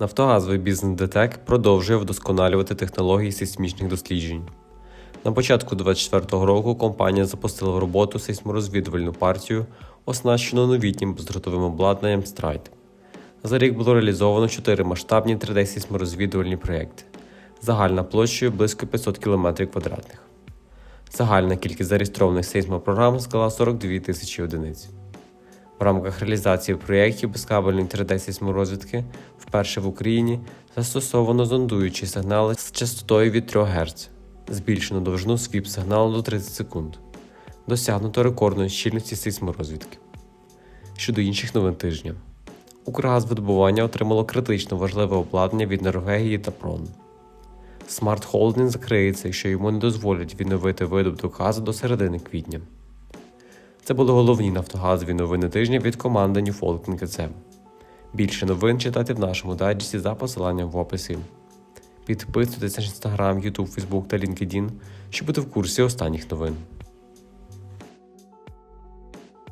Нафтогазовий бізнес ДТЕК продовжує вдосконалювати технології сейсмічних досліджень. На початку 2024 року компанія запустила в роботу сейсморозвідувальну партію, оснащену новітнім бездротовим обладнанням Stride. За рік було реалізовано чотири масштабні 3D-сейсморозвідувальні проєкти, загальна площею близько 500 км квадратних. Загальна кількість зареєстрованих сейсмопрограм склала 42 тисячі одиниць. В рамках реалізації проєктів безкабельної 3D-сейсморозвідки вперше в Україні застосовано зондуючі сигнали з частотою від 3 Гц, збільшено довжину свіп сигналу до 30 секунд, досягнуто рекордної щільності сейсморозвідки. Щодо інших новин тижня, Укргазвидобування отримало критично важливе обладнання від Норвегії та Прон. Holding закриється, якщо йому не дозволять відновити видобуток газу до середини квітня. Це були головні нафтогазові новини тижня від команди New. Більше новин читайте в нашому дайджесті за посиланням в описі. Підписуйтесь на інстаграм, YouTube, Facebook та LinkedIn, щоб бути в курсі останніх новин.